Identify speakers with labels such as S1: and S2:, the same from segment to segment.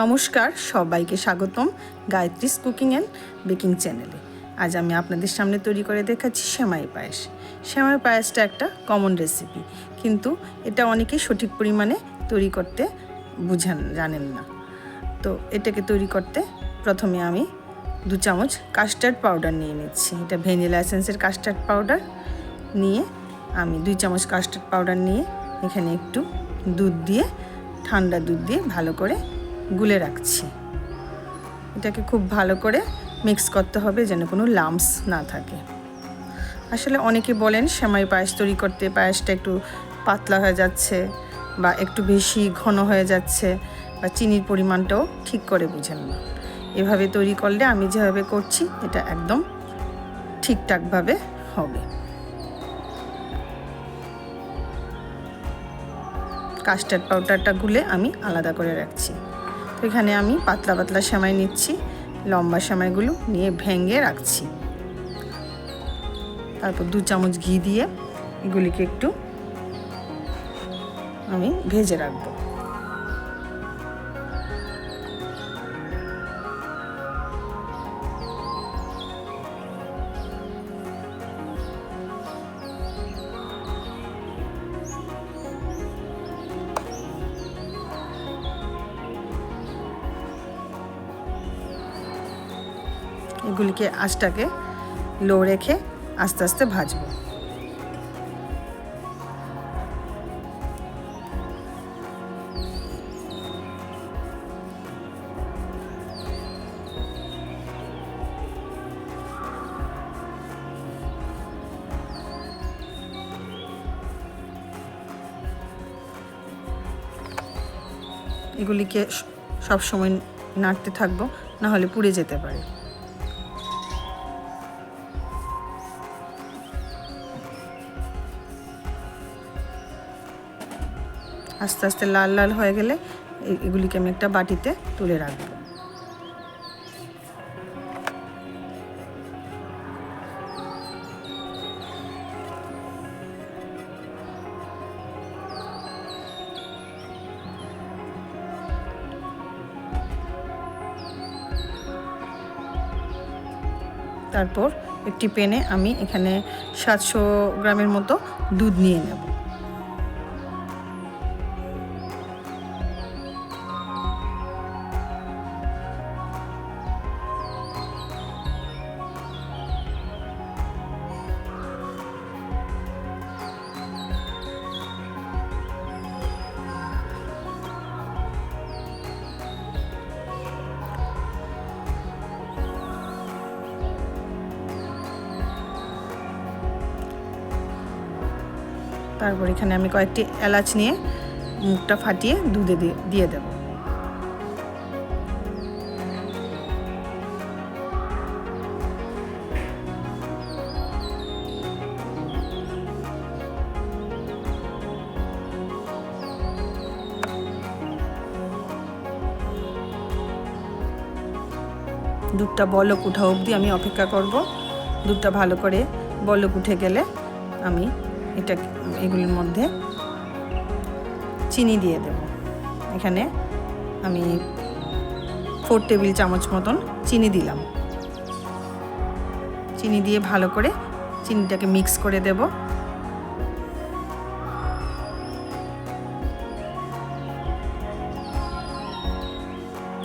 S1: নমস্কার, সবাইকে স্বাগতম গায়ত্রীস কুকিং অ্যান্ড বেকিং চ্যানেলে। আজ আমি আপনাদের সামনে তৈরি করে দেখাচ্ছি সেমাই পায়েস। সেমাই পায়েসটা একটা কমন রেসিপি, কিন্তু এটা অনেকেই সঠিক পরিমাণে তৈরি করতে বুঝেন, জানেন না। তো এটাকে তৈরি করতে প্রথমে আমি দু চামচ কাস্টার্ড পাউডার নিয়ে নিচ্ছি। এটা ভ্যানিলা এসেন্সের কাস্টার্ড পাউডার নিয়ে আমি দুই চামচ কাস্টার্ড পাউডার নিয়ে এখানে একটু দুধ দিয়ে, ঠান্ডা দুধ দিয়ে ভালো করে গুলে রাখছি। এটাকে খুব ভালো করে মিক্স করতে হবে যেন কোনো লামস না থাকে। আসলে অনেকে বলেন সেমাই পায়েস তৈরি করতে পায়েসটা একটু পাতলা হয়ে যাচ্ছে বা একটু বেশি ঘন হয়ে যাচ্ছে বা চিনির পরিমাণটাও ঠিক করে বুঝেন না। এভাবে তৈরি করলে আমি যেভাবে করছি এটা একদম ঠিকঠাকভাবে হবে। কাস্টার্ড পাউডারটা গুলে আমি আলাদা করে রাখছি। এখানে আমি পাতলা পাতলা সেমাই নিচ্ছি, লম্বা সেমাইগুলো নিয়ে ভেঙে রাখছি। তারপর দু চামচ ঘি দিয়ে এগুলিকে একটু আমি ভেজে রাখব। এগুলিকে আঁচটাকে লো রেখে আস্তে আস্তে ভাজবো। এগুলিকে সব সময় নাড়তে থাকব, না হলে পুড়ে যেতে পারে। আস্তে আস্তে লাল লাল হয়ে গেলে এগুলিকে আমি একটা বাটিতে তুলে রাখব। তারপর একটি পেনে আমি এখানে সাতশো গ্রামের মতো দুধ নিয়ে নেব। তারপর এখানে আমি কয়েকটি এলাচ নিয়ে মুখটা ফাটিয়ে দুধে দিয়ে দেব। দুধটা বলক উঠা অবধি আমি অপেক্ষা করব। দুধটা ভালো করে বলক উঠে গেলে আমি এটা এগুলির মধ্যে চিনি দিয়ে দেব। এখানে আমি ফোর টেবিল চামচ মতন চিনি দিলাম। চিনি দিয়ে ভালো করে চিনিটাকে মিক্স করে দেব।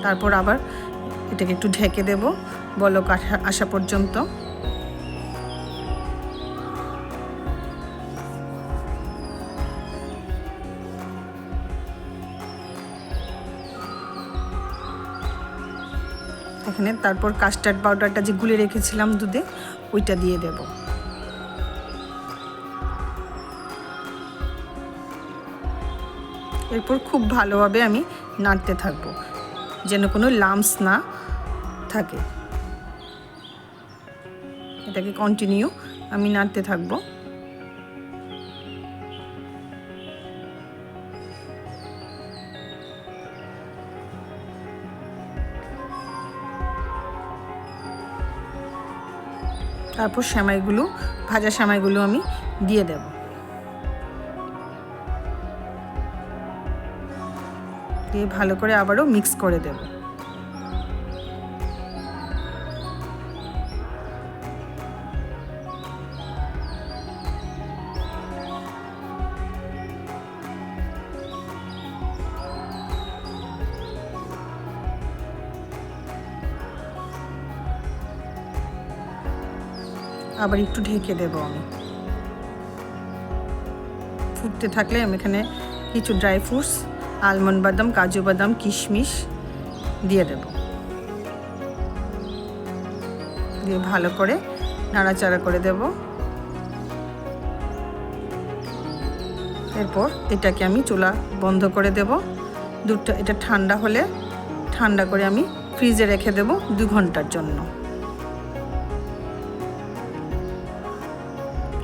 S1: তারপর আবার এটাকে একটু ঢেকে দেব বলক আসা পর্যন্ত। এখানে। তারপর কাস্টার্ড পাউডারটা যে গুলে রেখেছিলাম দুধে, ওইটা দিয়ে দেব। এরপর খুব ভালোভাবে আমি নাড়তে থাকব, যেন কোনো লামস না থাকে। এটাকে কন্টিনিউ আমি নাড়তে থাকব। তারপর সেমাইগুলো ভাজা সেমাইগুলো আমি দিয়ে দেব। দিয়ে ভালো করে আবারও মিক্স করে দেব। আবার একটু ঢেকে দেবো আমি। ফুটতে থাকলে আমি এখানে কিছু ড্রাই ফ্রুটস আলমন্ড বাদাম, কাজু বাদাম, কিশমিশ দিয়ে দেব। দিয়ে ভালো করে নাড়াচাড়া করে দেব। এরপর এটাকে আমি চুলা বন্ধ করে দেব। দুধটা, এটা ঠান্ডা হলে ঠান্ডা করে আমি ফ্রিজে রেখে দেব দু ঘণ্টার জন্য।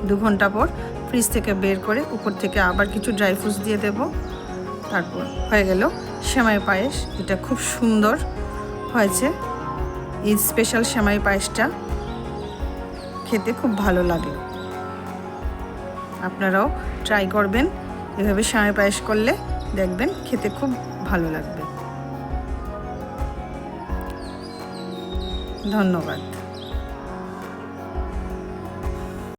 S1: দু ঘণ্টা পর ফ্রিজ থেকে বের করে উপর থেকে আবার কিছু ড্রাই ফ্রুটস দিয়ে দেব। তারপর হয়ে গেল সেমাই পায়েস। এটা খুব সুন্দর হয়েছে। এই স্পেশাল সেমাই পায়েসটা খেতে খুব ভালো লাগে। আপনারাও ট্রাই করবেন। এভাবে সেমাই পায়েস করলে দেখবেন খেতে খুব ভালো লাগবে। ধন্যবাদ।